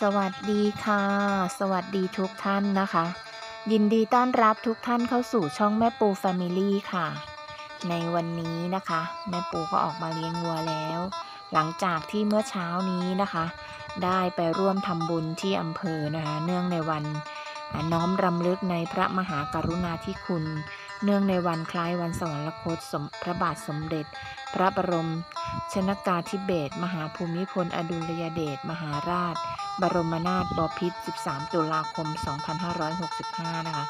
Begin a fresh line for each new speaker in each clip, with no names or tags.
สวัสดีค่ะ สวัสดีทุกท่านนะคะ ยินดีต้อนรับทุกท่านเข้าสู่ช่องแม่ปูแฟมิลี่ค่ะ ในวันนี้นะคะ แม่ปูก็ออกมาเลี้ยงวัวแล้ว หลังจากที่เมื่อเช้านี้นะคะ ได้ไปร่วมทำบุญที่อำเภอนะคะ เนื่องในวันน้อมรำลึกในพระมหากรุณาธิคุณ เนื่องในวันคล้ายวันสวรรคตสมพระบาทสมเด็จ พระบรมชนกาธิเบศมหาภูมิพล อดุลยเดชมหาราช บรมนาถบพิตร 13 ตุลาคม 2565 นะคะ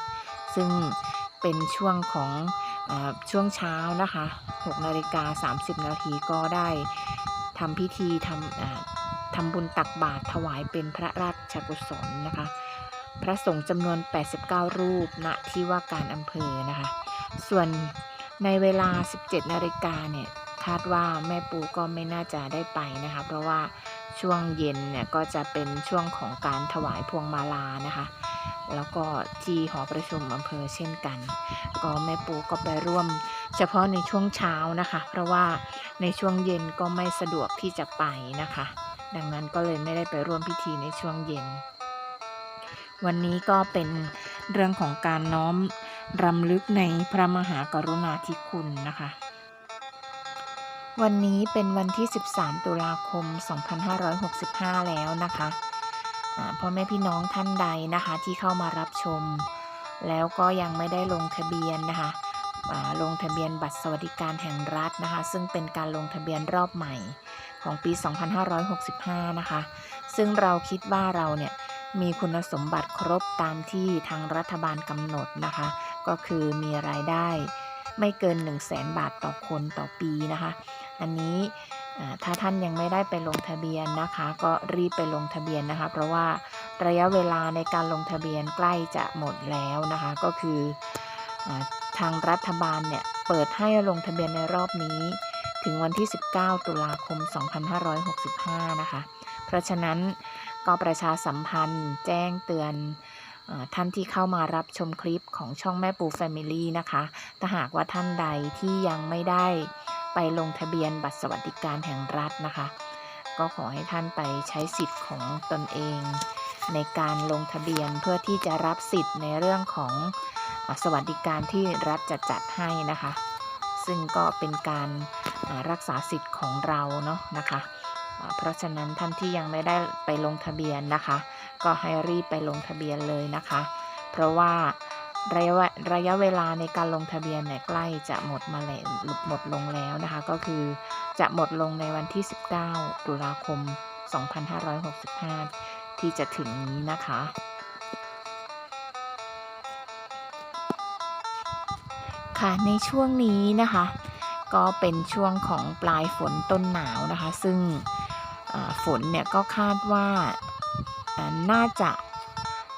ซึ่งเป็นช่วงของอช่วงเช้านะคะ 6 นาฬิกา 30 นาทีก็ได้ทำพิธีทำทำบุญตักบาตรถวายเป็นพระราชกุศลนะคะ พระสงฆ์จำนวน 89 รูป ณ ที่ว่าการอำเภอนะคะ ส่วนในเวลา 17 นาฬิกาเนี่ย คาดว่าแม่ปูก็ไม่น่าจะได้ไปนะคะ เพราะว่า ช่วงเย็นเนี่ยก็จะเป็นช่วงของการถวายพวงมาลานะคะ แล้วก็ที่หอประชุมอำเภอเช่นกัน ก็แม่ปูก็ไปร่วม เฉพาะในช่วงเช้านะคะ เพราะว่าในช่วงเย็นก็ไม่สะดวกที่จะไปนะคะ ดังนั้นก็เลยไม่ได้ไปร่วมพิธีในช่วงเย็น วันนี้ก็เป็นเรื่องของการน้อมรำลึกในพระมหากรุณาธิคุณนะคะ วันนี้เป็นวันที่ 13 ตุลาคม 2565 แล้วนะคะอ่าพ่อแม่พี่น้องท่านใดนะคะที่เข้ามารับชม แล้วก็ยังไม่ได้ลงทะเบียนนะคะอ่าลงทะเบียนบัตรสวัสดิการแห่งรัฐนะคะ ซึ่งเป็นการลงทะเบียนรอบใหม่ของปี 2565 นะคะ ซึ่งเราคิดว่าเราเนี่ยมีคุณสมบัติครบตามที่ทางรัฐบาลกำหนดนะคะ ก็คือมีรายได้ ไม่เกิน 1 0 0 0 0แบาทต่อคนต่อปีนะคะ อันนี้ถ้าท่านยังไม่ได้ไปลงทะเบียนนะคะ ก็รีบไปลงทะเบียนนะคะ เพราะว่าระยะเวลาในการลงทะเบียนใกล้จะหมดแล้วนะคะ ก็คืออทางรัฐบาลเนี่ยเปิดให้ลงทะเบียนในรอบนี้ ถึงวันที่ 19 ตุลาคม 2565 นะคะ เพราะฉะนั้นก็ประชาสัมพันธ์แจ้งเตือน ท่านที่เข้ามารับชมคลิปของช่องแม่ปู Family นะคะ ถ้าหากว่าท่านใดที่ยังไม่ได้ไปลงทะเบียนบัตรสวัสดิการแห่งรัฐนะคะ ก็ขอให้ท่านไปใช้สิทธิ์ของตนเอง ในการลงทะเบียนเพื่อที่จะรับสิทธิ์ในเรื่องของสวัสดิการที่รัฐจะจัดให้นะคะ ซึ่งก็เป็นการรักษาสิทธิ์ของเราเนาะนะคะ เพราะฉะนั้นท่านที่ยังไม่ได้ไปลงทะเบียนนะคะ ก็ให้รีบไปลงทะเบียนเลยนะคะ เพราะว่าระยะเวระยะเวลาในการลงทะเบียนเนี่ยใกล้จะหมดมาแล้วหมดลงแล้วนะคะ ก็คือจะหมดลงในวันที่ 19 ตุลาคม 2565 ที่จะถึงนี้นะคะ ค่ะในช่วงนี้นะคะ ก็เป็นช่วงของปลายฝนต้นหนาวนะคะ ซึ่งฝนเนี่ยก็คาดว่า น่าจะ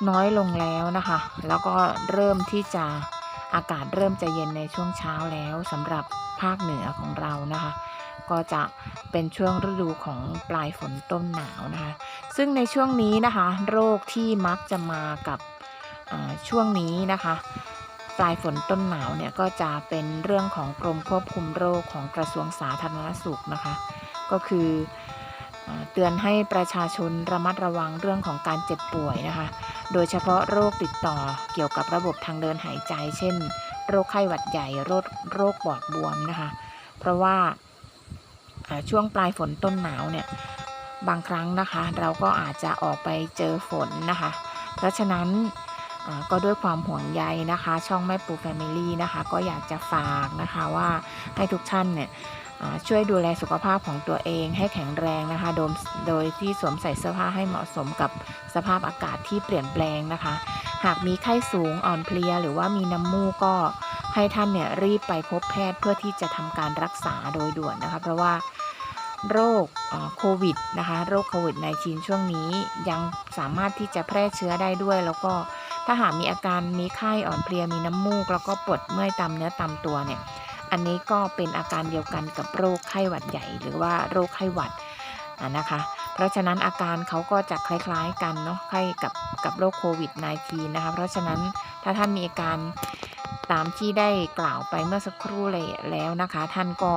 น้อยลงแล้วนะคะ แล้วก็เริ่มที่จะอากาศเริ่มจะเย็นในช่วงเช้าแล้วสำหรับภาคเหนือของเรานะคะ ก็จะเป็นช่วงฤดูของปลายฝนต้นหนาวนะคะ ซึ่งในช่วงนี้นะคะ โรคที่มักจะมากับช่วงนี้นะคะ ปลายฝนต้นหนาวเนี่ยก็จะเป็นเรื่องของกรมควบคุมโรคของกระทรวงสาธารณสุขนะคะ ก็คือ เตือนให้ประชาชนระมัดระวังเรื่องของการเจ็บป่วยนะคะ โดยเฉพาะโรคติดต่อเกี่ยวกับระบบทางเดินหายใจ เช่น โรคไข้หวัดใหญ่ โรคโรคปอดบวมนะคะ เพราะว่าช่วงปลายฝนต้นหนาวเนี่ยบางครั้งนะคะ เราก็อาจจะออกไปเจอฝนนะคะ เพราะฉะนั้นก็ด้วยความห่วงใยนะคะ ช่องแม่ปูแฟมิลี่นะคะ ก็อยากจะฝากนะคะว่าให้ทุกท่านเนี่ย ช่วยดูแลสุขภาพของตัวเองให้แข็งแรงนะคะ โดยโดยที่สวมใส่เสื้อผ้าให้เหมาะสมกับสภาพอากาศที่เปลี่ยนแปลงนะคะ หากมีไข้สูงอ่อนเพลียหรือว่ามีน้ำมูกก็ให้ท่านเนี่ยรีบไปพบแพทย์เพื่อที่จะทำการรักษาโดยด่วนนะคะ เพราะว่าโรคโควิดนะคะโรคโควิด -19 ช่วงนี้ยังสามารถที่จะแพร่เชื้อได้ด้วย แล้วก็ถ้าหากมีอาการมีไข้อ่อนเพลียมีน้ำมูก แล้วก็ปวดเมื่อยตามเนื้อตามตัวเนี่ย อันนี้ก็เป็นอาการเดียวกันกับโรคไข้หวัดใหญ่ หรือว่าโรคไข้หวัดนะคะ เพราะฉะนั้นอาการเขาก็จะคล้ายๆกันเนาะไข้กับกับโรคโควิด -19 นะคะ เพราะฉะนั้นถ้าท่านมีอาการตามที่ได้กล่าวไปเมื่อสักครู่เลยแล้วนะคะ ท่านก็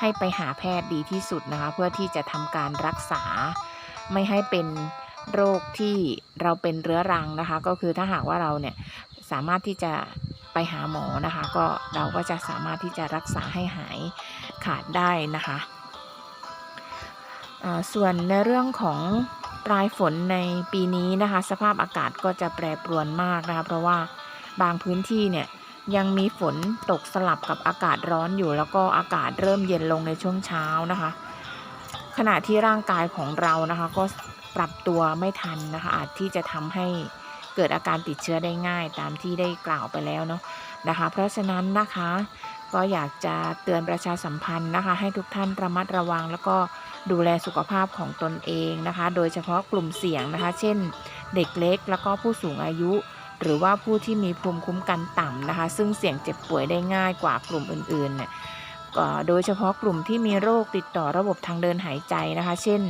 ให้ไปหาแพทย์ดีที่สุดนะคะ เพื่อที่จะทำการรักษาไม่ให้เป็นโรคที่เราเป็นเรื้อรังนะคะ ก็คือถ้าหากว่าเราเนี่ยสามารถที่จะ ไปหาหมอนะคะ ก็เราก็จะสามารถที่จะรักษาให้หายขาดได้นะคะส่วนในเรื่องของปลายฝนในปีนี้นะคะ สภาพอากาศก็จะแปรปรวนมากนะคะ เพราะว่าบางพื้นที่เนี่ยยังมีฝนตกสลับกับอากาศร้อนอยู่ แล้วก็อากาศเริ่มเย็นลงในช่วงเช้านะคะ ขณะที่ร่างกายของเรานะคะ ก็ปรับตัวไม่ทันนะคะอาจที่จะทำให้ เกิดอาการติดเชื้อได้ง่ายตามที่ได้กล่าวไปแล้วเนาะนะคะ เพราะฉะนั้นนะคะก็อยากจะเตือนประชาสัมพันธ์นะคะ ให้ทุกท่านระมัดระวัง แล้วก็ดูแลสุขภาพของตนเองนะคะ โดยเฉพาะกลุ่มเสี่ยงนะคะ เช่น เด็กเล็ก แล้วก็ผู้สูงอายุ หรือว่าผู้ที่มีภูมิคุ้มกันต่ำนะคะ ซึ่งเสี่ยงเจ็บป่วยได้ง่ายกว่ากลุ่มอื่นๆเนี่ยโดยเฉพาะกลุ่มที่มีโรคติดต่อระบบทางเดินหายใจนะคะ เช่น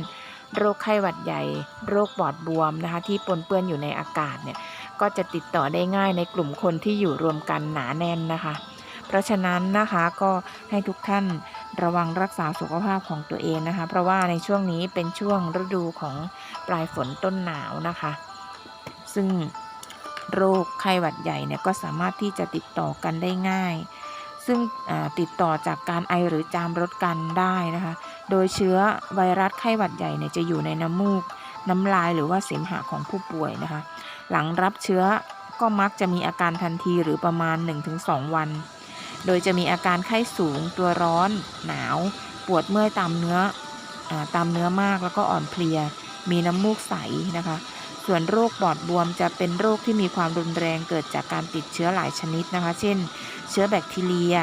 โรคไข้หวัดใหญ่ โรคปอดบวมนะคะที่ปนเปื้อนอยู่ในอากาศเนี่ยก็จะติดต่อได้ง่ายในกลุ่มคนที่อยู่รวมกันหนาแน่นนะคะ เพราะฉะนั้นนะคะก็ให้ทุกท่านระวังรักษาสุขภาพของตัวเองนะคะ เพราะว่าในช่วงนี้เป็นช่วงฤดูของปลายฝนต้นหนาวนะคะ ซึ่งโรคไข้หวัดใหญ่เนี่ยก็สามารถที่จะติดต่อกันได้ง่าย ซึ่งติดต่อจากการไอหรือจามรดกันได้นะคะ โดยเชื้อไวรัสไข้หวัดใหญ่เนี่ยจะอยู่ในน้ำมูก น้ำลายหรือว่าเสมหะของผู้ป่วยนะคะ หลังรับเชื้อก็มักจะมีอาการทันทีหรือประมาณ 1-2 วัน โดยจะมีอาการไข้สูง ตัวร้อน หนาว ปวดเมื่อยตามเนื้ออตามเนื้อมากแล้วก็อ่อนเพลีย มีน้ำมูกใสนะคะ ส่วนโรคปอดบวมจะเป็นโรคที่มีความรุนแรงเกิดจากการติดเชื้อหลายชนิดนะคะ เช่น เชื้อแบคทีเรีย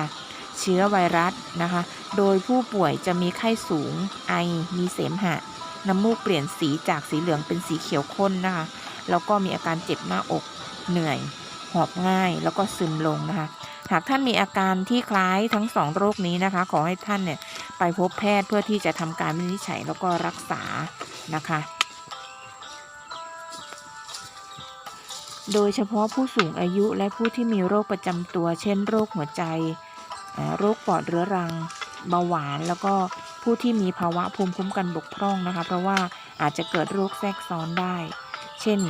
เชื้อไวรัสนะคะ โดยผู้ป่วยจะมีไข้สูง ไอ มีเสมหะ น้ำมูกเปลี่ยนสีจากสีเหลืองเป็นสีเขียวข้นนะคะ แล้วก็มีอาการเจ็บหน้าอก เหนื่อย หอบง่าย แล้วก็ซึมลงนะคะ หากท่านมีอาการที่คล้ายทั้งสองโรคนี้นะคะ ขอให้ท่านเนี่ยไปพบแพทย์เพื่อที่จะทำการวินิจฉัยแล้วก็รักษานะคะ โดยเฉพาะผู้สูงอายุและผู้ที่มีโรคประจำตัว เช่น โรคหัวใจ โรคปอดเรื้อรัง เบาหวาน แล้วก็ผู้ที่มีภาวะภูมิคุ้มกันบกพร่องนะคะ เพราะว่าอาจจะเกิดโรคแทรกซ้อนได้ เช่น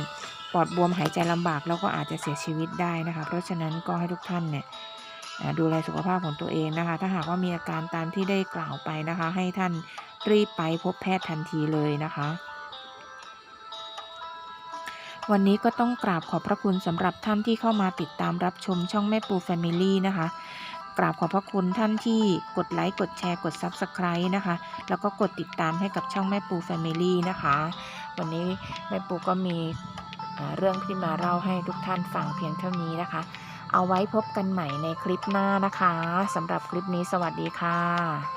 ปอดบวมหายใจลำบากแล้วก็อาจจะเสียชีวิตได้นะคะ เพราะฉะนั้นก็ให้ทุกท่านเนี่ยดูแลสุขภาพของตัวเองนะคะ ถ้าหากว่ามีอาการตามที่ได้กล่าวไปนะคะ ให้ท่านรีบไปพบแพทย์ทันทีเลยนะคะ วันนี้ก็ต้องกราบขอบพระคุณสำหรับท่านที่เข้ามาติดตามรับชมช่องแม่ปู Family นะคะ กราบขอบพระคุณท่านที่กดไลค์ กดแชร์ กด Subscribe นะคะ แล้วก็กดติดตามให้กับช่องแม่ปู Family นะคะ วันนี้แม่ปูก็มีเรื่องที่มาเล่าให้ทุกท่านฟังเพียงเท่านี้นะคะ เอาไว้พบกันใหม่ในคลิปหน้านะคะสำหรับคลิปนี้สวัสดีค่ะ